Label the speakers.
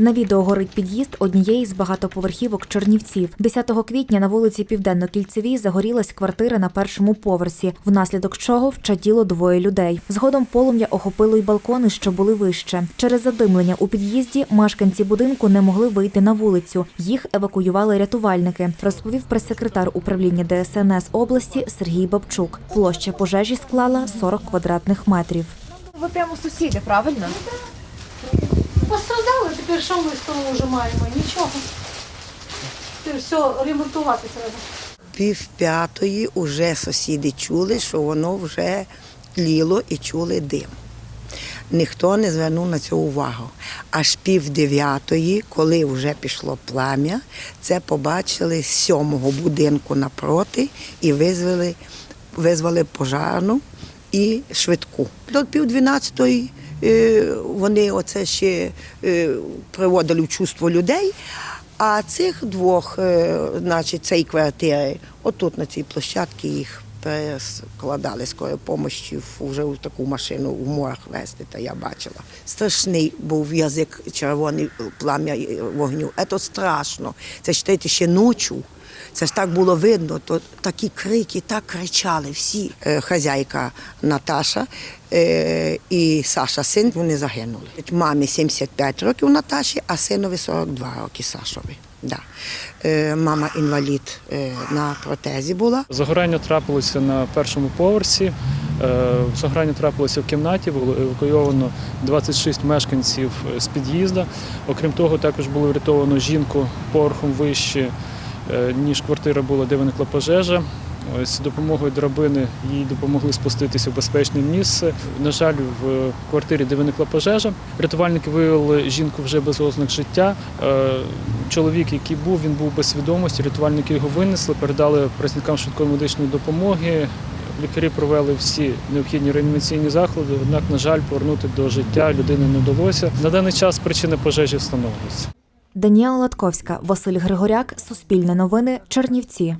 Speaker 1: На відео горить під'їзд однієї з багатоповерхівок Чернівців. 10 квітня на вулиці Південно-Кільцевій загорілась квартира на першому поверсі, внаслідок чого вчаділо двоє людей. Згодом полум'я охопило й балкони, що були вище. Через задимлення у під'їзді мешканці будинку не могли вийти на вулицю. Їх евакуювали рятувальники, розповів прес-секретар управління ДСНС області Сергій Бабчук. Площа пожежі склала 40 квадратних метрів.
Speaker 2: Ви прямо сусіди, правильно?
Speaker 3: Пострадали, тепер що ми з того вже маємо? Нічого. Тепер все ремонтувати треба.
Speaker 4: Пів п'ятої вже сусіди чули, що воно вже тліло і чули дим. Ніхто не звернув на це увагу. Аж пів дев'ятої, коли вже пішло плам'я, це побачили з сьомого будинку напроти і визвали, визвали пожарну і швидку. До пів дванадцятої вони оце ще е, приводили в чувство людей. А цих двох, е, значить, цієї квартири, отут на цій площадці їх перескладали скорою помощі вже в таку машину в морг вести, та я бачила. Страшний був язик червоний плам'я е, вогню. Це страшно. Це ж ще ночі. Це ж так було видно, то такі крики, так кричали всі. Е, Хазяйка Наташа е, і Саша, син, вони загинули. Мамі 75 років Наташі, а синові 42 роки Сашові. Да. Е, Мама інвалід е, на протезі була.
Speaker 5: Загорання трапилося на першому поверсі. Е, Загорання трапилося в кімнаті, було евакуйовано 26 мешканців з під'їзду. Окрім того, також було врятовано жінку поверхом вище, е, ніж квартира була, де виникла пожежа. З допомогою драбини їй допомогли спуститися в безпечне місце. На жаль, в квартирі, де виникла пожежа, рятувальники виявили жінку вже без ознак життя. Е, Чоловік, який був, він був без свідомості. Рятувальники його винесли, передали працівникам швидкої медичної допомоги. Лікарі провели всі необхідні реанімаційні заходи. Однак, на жаль, повернути до життя людини не вдалося. На даний час причина пожежі встановлюється.
Speaker 1: Даніела Латковська, Василь Григоряк, Суспільне новини, Чернівці.